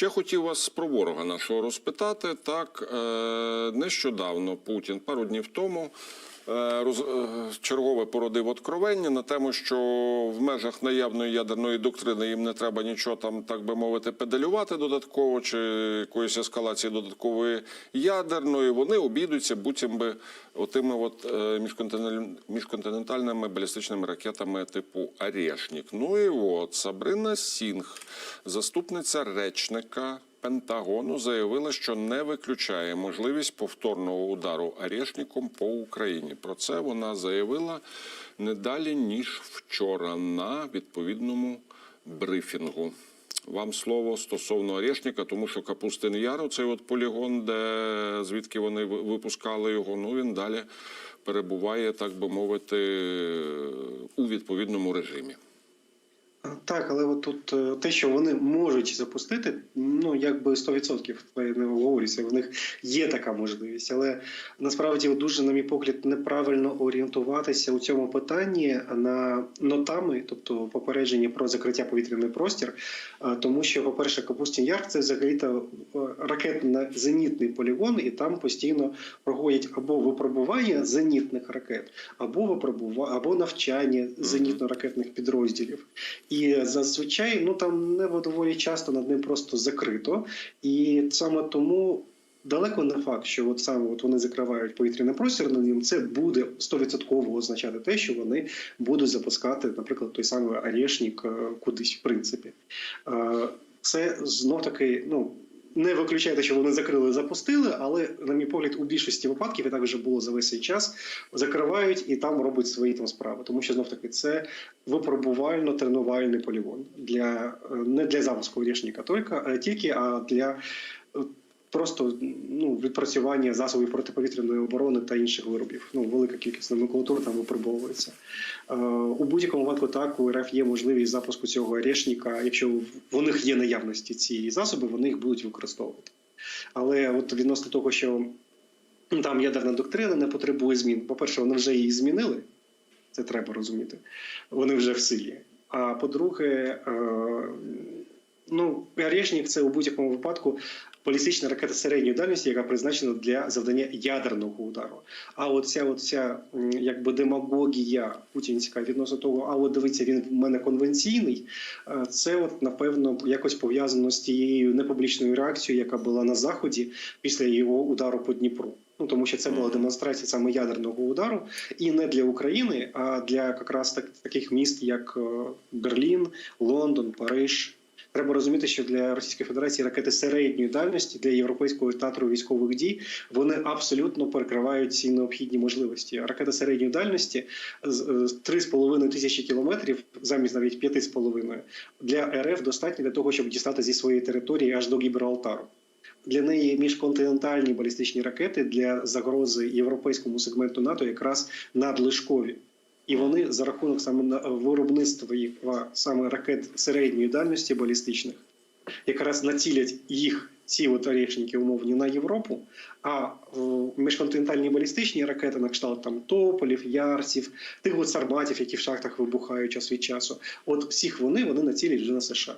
Ще хотів вас про ворога нашого розпитати. Так, е, нещодавно Путін, пару днів тому, чергове породив откровення на тему, що в межах наявної ядерної доктрини їм не треба нічого там, так би мовити, педалювати додатково чи якоїсь ескалації додаткової ядерної. Вони обійдуться буцім би отими от е, міжконтинен- міжконтинентальними балістичними ракетами типу Арєшнік. Ну і от Сабрина Сінг, заступниця речника. Пентагону заявила, що не виключає можливість повторного удару Арєшніком по Україні. Про це вона заявила не далі ніж вчора на відповідному брифінгу. Вам слово стосовно Орешника, тому що Капустин Яр, цей от полігон, де звідки вони випускали його, ну він далі перебуває, так би мовити, у відповідному режимі. Так, але от тут е, те, що вони можуть запустити, ну якби 100% це не обговорюється. В них є така можливість, але насправді дуже, на мій погляд, неправильно орієнтуватися у цьому питанні на нотами, тобто попередження про закриття повітряний простір. Тому що, по-перше, Капустін Яр це взагалі-то е, ракетно-зенітний полігон, і там постійно проходять або випробування зенітних ракет, або випробування, або навчання зенітно-ракетних підрозділів. І зазвичай ну там небо доволі часто над ним просто закрито, і саме тому. Далеко не факт, що от саме от вони закривають повітряний простір над ним, це буде 100% означати те, що вони будуть запускати, наприклад, той самий Орешник е, кудись, в принципі. Е, Це знов таки, ну. Не виключайте, що вони закрили, запустили, але, на мій погляд, у більшості випадків, і так вже було за весь цей час, закривають і там роблять свої там справи. Тому що знов таки це випробувально-тренувальний полігон для е, не для запуску рішення тільки, а тільки а для е, просто ну, відпрацювання засобів протиповітряної оборони та інших виробів. Ну, велика кількість номенклатур там випробовується. Е, у будь-якому випадку так у РФ є можливість запуску цього рішника. Якщо в- них є наявності ці засоби, вони їх будуть використовувати. Але от відносно того, що ну, там ядерна доктрина не потребує змін. По-перше, вони вже її змінили. Це треба розуміти. Вони вже в силі. А по-друге, е, ну, Орешник це у будь-якому випадку балістична ракета середньої дальності, яка призначена для завдання ядерного удару. А от ця, от ця якби демагогія путінська відносно того, а от дивіться, він в мене конвенційний. е, Це от напевно якось пов'язано з тією непублічною реакцією, яка була на заході після його удару по Дніпру. Ну тому що це була демонстрація саме ядерного удару, і не для України, а для якраз так, таких міст, як е, Берлін, Лондон, Париж. Треба розуміти, що для Російської Федерації ракети середньої дальності для європейського театру військових дій вони абсолютно перекривають ці необхідні можливості. Ракета середньої дальності з е, з 3,5 тисячі кілометрів, замість навіть 5,5, для РФ достатньо для того, щоб дістати зі своєї території аж до Гібралтару. Для неї міжконтинентальні балістичні ракети для загрози європейському сегменту НАТО якраз надлишкові. І вони за рахунок саме виробництва їх саме ракет середньої дальності балістичних, якраз націлять їх ці от орешники умовні на Європу. А міжконтинентальні балістичні ракети на кшталт там тополів, ярсів, тих от сарматів, які в шахтах вибухають час від часу. От всіх вони вони націлять вже на США.